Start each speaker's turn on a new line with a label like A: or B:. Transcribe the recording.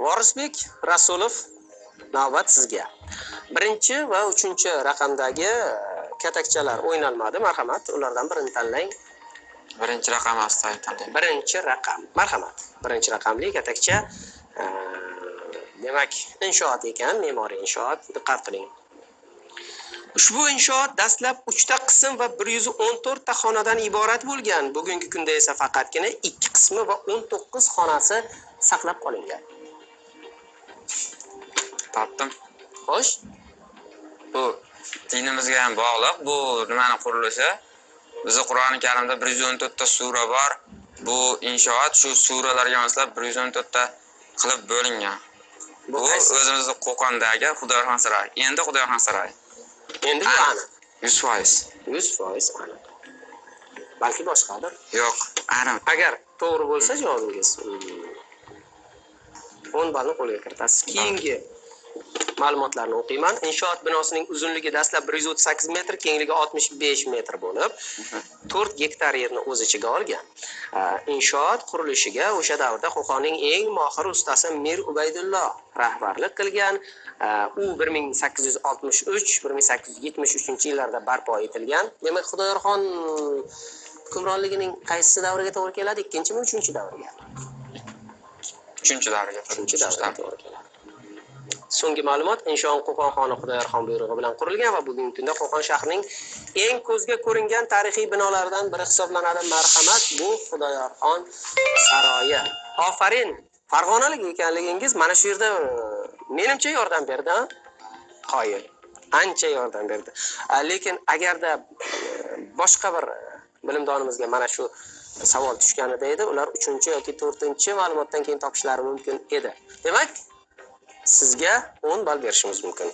A: vorisbek rasulov navbat sizga. Birinchi va uchinchi raqamdagi e, katakchalar o'ynalmadi. Marhamat ulardan birini tanlang.
B: Birinchi raqam astoy tanlayman
A: birinchi raqam. Marhamat. Birinchi raqamli katakcha e, demak inshoot ekan me'moriy inshoot. Diqqat qiling ushbu inshoot dastlab uchta qism va bir yuz o'n to'rtta xonadan iborat bo'lgan. Bugungi kunda esa faqatgina ikki qismi va o'n to'qqiz xonasi saqlab qolingan.
B: Topdim.
A: Xo'sh.
B: Bu dinimizga ham bog'liq. Bu nimani qurilishi? Bizni qur'oni karimda bir yuz o'n to'rtta sura bor. Bu inshoot shu suralarga moslab bir yuz o'n to'rtta qilib bo'lingan.
A: Bu
B: o'zimizni qo'qondagi xudoyorxon saroyi. Endi xudoyorxon saroyi
A: endi bu aniq.
B: Yuz foiz.
A: Yuz foiz aniq. Balki boshqadir.
B: Yo'q aniq.
A: Agar to'g'ri bo'lsa javobingiz o'n ballni qo'lga kiritasiz. Keyingi ma'lumotlarni o'qiyman. Inshoot binosining uzunligi dastlab bir yuz o'ttiz sakkiz metr kengligi oltmish besh metr bo'lib to'rt gektar yerni o'z ichiga olgan. Inshoot qurilishiga o'sha davrda qo'qonning eng mohir ustasi mir ubaydullo rahbarlik qilgan. U bir ming sakkiz yuz oltmish uch bir ming sakkiz yuz yetmish uchinchi yillarda barpo etilgan. Demak xudoyorxon hukmronligining qaysi davriga to'g'ri keladi ikkinchimi uchinchi davriga?
B: Uchinchi davriga
A: uchinchi davriga to'g'ri keladi so'nggi ma'lumot inshon qo'qon xoni xudoyorxon buyrug'i bilan qurilgan va bugungi kunda qo'qon shahrining eng ko'zga ko'ringan tarixiy binolaridan biri hisoblanadi. Marhamat bu xudoyorxon saroyi. Ofarin farg'onalik ekanligingiz mana shu yerda e, menimcha yordam berdi qoyil. Ancha yordam berdi. A, lekin agarda e, boshqa bir e, bilimdonimizga mana shu savol tushganida edi ular uchinchi yoki to'rtinchi ma'lumotdan keyin topishlari mumkin edi. Demak sizga o'n ball berishimiz mumkin.